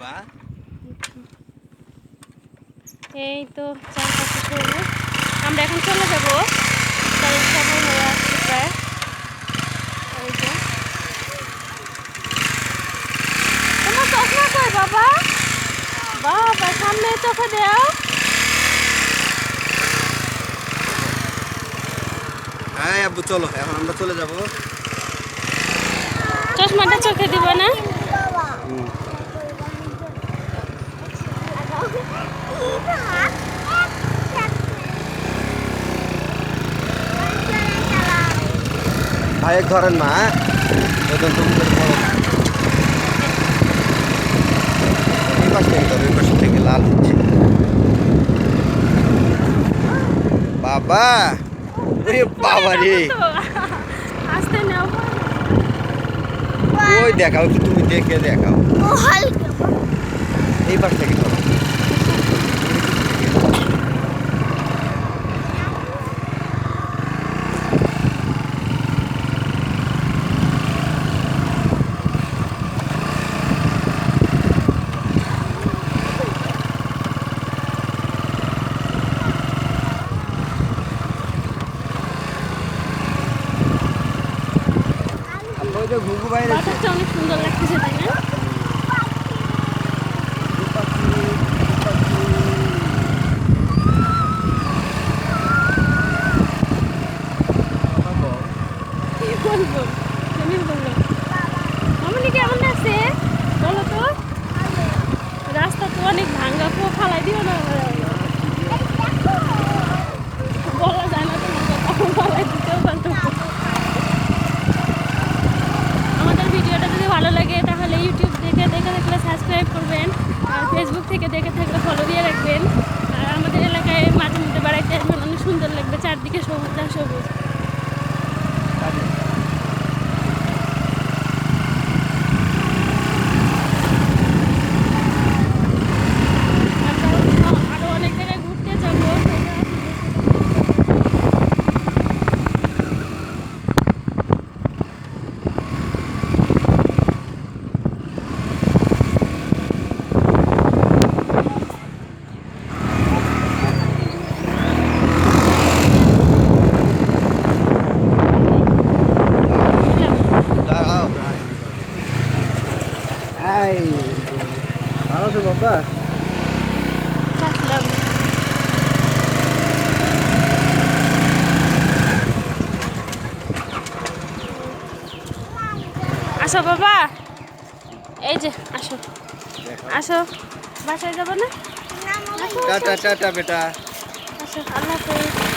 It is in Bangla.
বা? এই তো চারপাশে আমরা এখন চলে যাব। কারণ সময় হয়ে আসছে প্রায় এই যে। তোমার চশমা কই বাবা। বাবা সামনে চোখে দেও। হ্যাঁ আব্বু চলো এখন আমরা চলে যাব। চশমাটা চোখে দিব না? ভাই এক ধরেন না হ্যাঁ? তুমি এই পাশ থেকে ধরো এই পাশ থেকে লাল হচ্ছে। বাবা! ওরে বাবা রে! ওই দেখাও একটু তুমি দেখে দেখাও। এই পাশ থেকে ধরো আব্বু, ওই যে ঘুঘু বাইরে বাতাসটা অনেক সুন্দর লাগতেছে, তাই না? আছে? বলো তো। রাস্তা তো অনেক ভাঙ্গা ফালাই দিও না বলা যায় না তোমার কথা ফালাই দিতেও পারতো না। আমাদের ভিডিওটা যদি ভালো লাগে তাহলে ইউটিউব থেকে দেখে থাকলে সাবস্ক্রাইব করবেন আর ফেসবুক থেকে দেখে থাকলে ফলো এই ভালো আছো বাবা? আসো বাবা। এই যে আসো। আসো। বাসায় যাব না? টাটা টাটা বেটা। আসো আল্লাহ হাফেজ।